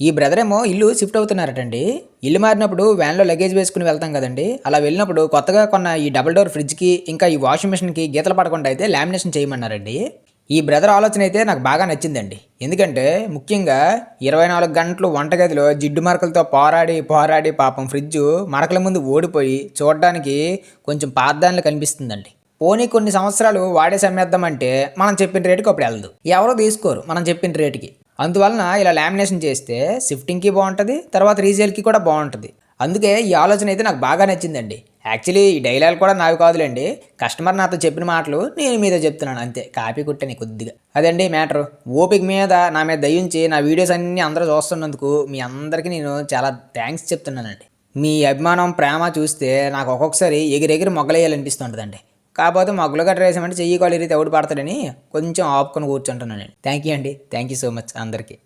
ఈ బ్రదర్ ఏమో ఇల్లు షిఫ్ట్ అవుతున్నారటండి. ఇల్లు మారినప్పుడు వ్యాన్లో లగేజ్ వేసుకుని వెళ్తాం కదండి. అలా వెళ్ళినప్పుడు కొత్తగా కొన్న ఈ డబుల్ డోర్ ఫ్రిడ్జ్కి ఇంకా ఈ వాషింగ్ మిషన్కి గీతలు పడకుండా అయితే లామినేషన్ చేయమన్నారండి. ఈ బ్రదర్ ఆలోచన అయితే నాకు బాగా నచ్చిందండి. ఎందుకంటే ముఖ్యంగా ఇరవై నాలుగు గంటలు వంటగదిలో జిడ్డు మరకలతో పోరాడి పోరాడి పాపం ఫ్రిడ్జ్ మరకల ముందు ఓడిపోయి చూడడానికి కొంచెం పాతదానిలో కనిపిస్తుందండి. పోనీ కొన్ని సంవత్సరాలు వాడే సమ్మేద్దామంటే మనం చెప్పిన రేటుకి అప్పుడు వెళ్ళదు. ఎవరో తీసుకోరు మనం చెప్పిన రేటుకి అందువలన ఇలా లామినేషన్ చేస్తే షిఫ్టింగ్కి బాగుంటుంది తర్వాత రీసేల్కి కూడా బాగుంటుంది. అందుకే ఈ ఆలోచన అయితే నాకు బాగా నచ్చిందండి. యాక్చువల్లీ ఈ డైలాగ్ కూడా నావి కాదులేండి. కస్టమర్ నాతో చెప్పిన మాటలు నేను మీద చెప్తున్నాను అంతే. కాపీ కొట్టాను కొద్దిగా. అదండి మ్యాటర్ ఓపిక మీద నా మీద దయించి నా వీడియోస్ అన్నీ అందరూ చూస్తున్నందుకు మీ అందరికీ నేను చాలా థ్యాంక్స్ చెప్తున్నానండి. మీ అభిమానం ప్రేమ చూస్తే నాకు ఒక్కొక్కసారి ఎగిరెగిరి మొగ్గలేయాలనిపిస్తుంటుందండి కాకపోతే మగ్గులు గట్రా వేసామంటే చెయ్యి కాలు ఇరిగితే ఎవడు పడతాడని కొంచెం ఆపుకొని కూర్చుంటున్నానండి థ్యాంక్ యూ అండి. థ్యాంక్ యూ సో మచ్ అందరికీ.